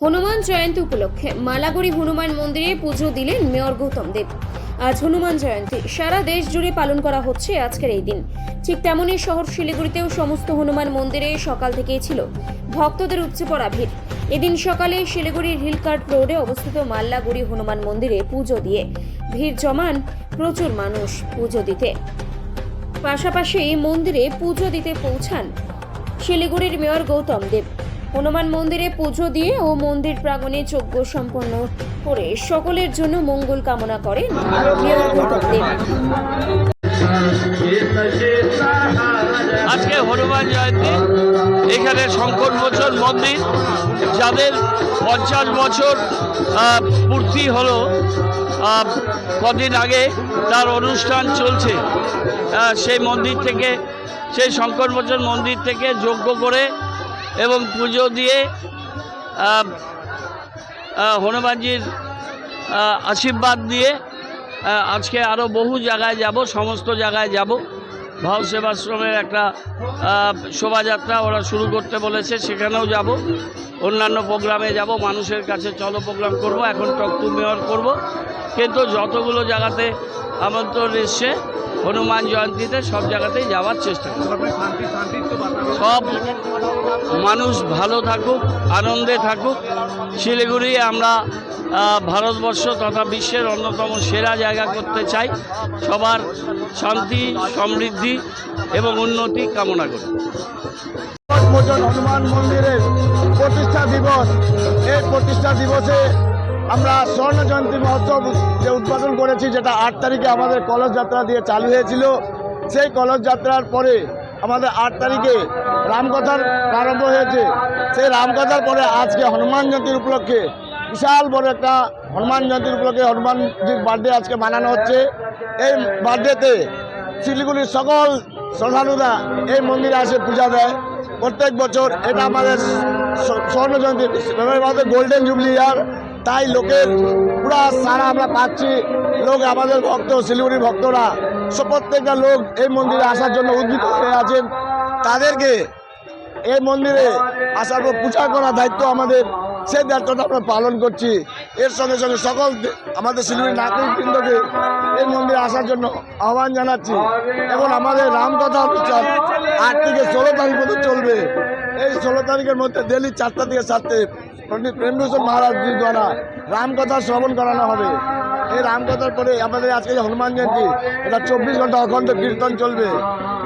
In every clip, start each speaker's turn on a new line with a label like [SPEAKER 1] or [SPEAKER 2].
[SPEAKER 1] হনুমান জয়ন্তী উপলক্ষে মালাগুড়ি হনুমান মন্দিরে পুজো দিলেন মেয়র গৌতম দেব। আজ হনুমান জয়ন্তী। সারা দেশ জুড়ে পালন করা হচ্ছে আজকের এই দিন। ঠিক তেমনই শহর শিলিগুড়িতেও সমস্ত হনুমান মন্দিরে সকাল থেকেই ছিল ভক্তদের উপচে পড়া ভিড়। এদিন সকালে শিলিগুড়ির হিলকার্ট রোডে অবস্থিত মাল্লাগুড়ি হনুমান মন্দিরে পুজো দিয়ে ভিড় জমান প্রচুর মানুষ পুজো দিতে। পাশাপাশি মন্দিরে পুজো দিতে পৌঁছান শিলিগুড়ির মেয়র গৌতম দেব। হনুমান মন্দিরে পুজো দিয়ে ও মন্দির প্রাঙ্গণে যজ্ঞ সম্পন্ন করে সকলের জন্য মঙ্গল কামনা করেন
[SPEAKER 2] আজকে হনুমান জয়ন্তী। এখানে শঙ্কর মোচন মন্দির, যাদের পঞ্চাশ বছর পূর্তি হলো কদিন আগে তার অনুষ্ঠান চলছে। সেই মন্দির থেকে, সেই শঙ্কর মোচন মন্দির থেকে যজ্ঞ করে এবং পুজো দিয়ে হনুমানজির আশীর্বাদ দিয়ে আজকে আরও বহু জায়গায় যাব, সমস্ত জায়গায় যাব। ভাব সেবাশ্রমের একটা শোভাযাত্রা ওরা শুরু করতে বলেছে, সেখানেও যাব। অন্যান্য প্রোগ্রামে যাব, মানুষের কাছে চলো প্রোগ্রাম করব, এখন টক টু মেয়র করব। কিন্তু যতগুলো জায়গাতে আমন্ত্রণ এসছে হনুমান জয়ন্তীতে সব জায়গাতেই যাওয়ার চেষ্টা করব সব মানুষ ভালো থাকুক আনন্দে থাকুক। শিলিগুড়ি আমরা ভারতবর্ষ তথা বিশ্বের অন্যতম সেরা জায়গা করতে চাই। সবার শান্তি সমৃদ্ধি এবং উন্নতি কামনা করি।
[SPEAKER 3] হনুমান মন্দিরের প্রতিষ্ঠা দিবস। এই প্রতিষ্ঠা দিবসে আমরা স্বর্ণ জয়ন্তী মহোৎসব যে উদ্বোধন করেছি, যেটা আট তারিখে আমাদের কলস যাত্রা দিয়ে চালু হয়েছিল, সেই কলস যাত্রার পরে আমাদের আট তারিখে রামকথার প্রারম্ভ হয়েছে। সেই রামকথার পরে আজকে হনুমান জয়ন্তীর উপলক্ষে বিশাল বড় একটা হনুমান জয়ন্তীর উপলক্ষে হনুমানজির বার্থডে আজকে মানানো হচ্ছে। এই বার্থডেতে শিলিগুড়ির সকল শ্রদ্ধালুরা এই মন্দিরে আসে পূজা দেয়। প্রত্যেক বছর এটা আমাদের স্বর্ণ জয়ন্তী গোল্ডেন জুবলি ইয়ার তাই লোকের পুরা সারা আমরা পাচ্ছি। লোক আমাদের ভক্ত, শিলিগুড়ির ভক্তরা। সব প্রত্যেকটা লোক এই মন্দিরে আসার জন্য উদ্ভিত হয়ে আছেন। তাদেরকে এই মন্দিরে আসার পর পূজা করার দায়িত্ব আমাদের। সেই দায়িত্বটা আমরা পালন করছি। এর সঙ্গে সঙ্গে সকল আমাদের শিলিগুড়ি নাগরিকবৃন্দকে এই মন্দিরে আসার জন্য আহ্বান জানাচ্ছি। এবং আমাদের রামকথা অনুষ্ঠান আট থেকে ষোলো তারিখ পর্যন্ত চলবে। এই ষোলো তারিখের মধ্যে দিল্লি চারটা থেকে সাতটে পণ্ডিত প্রেমভূষণ মহারাজজি দ্বারা রামকথা শ্রবণ করানো হবে। এই রামকথার পরে আমাদের আজকে যে হনুমান জয়ন্তী, এটা চব্বিশ ঘণ্টা অখণ্ড কীর্তন চলবে।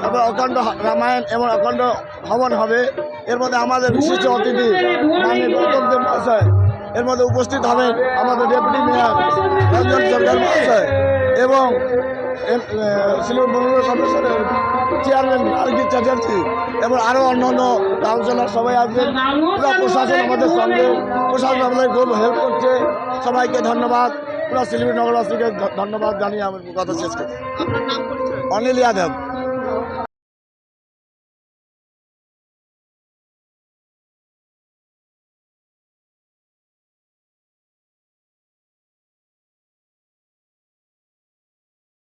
[SPEAKER 3] তারপর অখণ্ড রামায়ণ এবং অখণ্ড হবন হবে। এর মধ্যে আমাদের বিশিষ্ট অতিথি মাননীয় গৌতম দেব মহাশয়। এর মধ্যে উপস্থিত হবেন আমাদের ডেপুটি মেয়র রঞ্জন সরকার মহাশয়। এবং শিলিগুড়ি চেয়ারম্যান আর চেয়ারম্যান আরকি চ্যাটার্জি এবং আরও অন্য অন্য কাউন্সিলর সবাই পুরো প্রশাসন আমাদের সঙ্গে। প্রশাসন আমাদের খুব হেল্প করছে। সবাইকে ধন্যবাদ। পুরো শিলিগুড়ি নগরবাসীকে ধন্যবাদ জানিয়ে আমি কথা শেষ করছি। অনিল যাদব।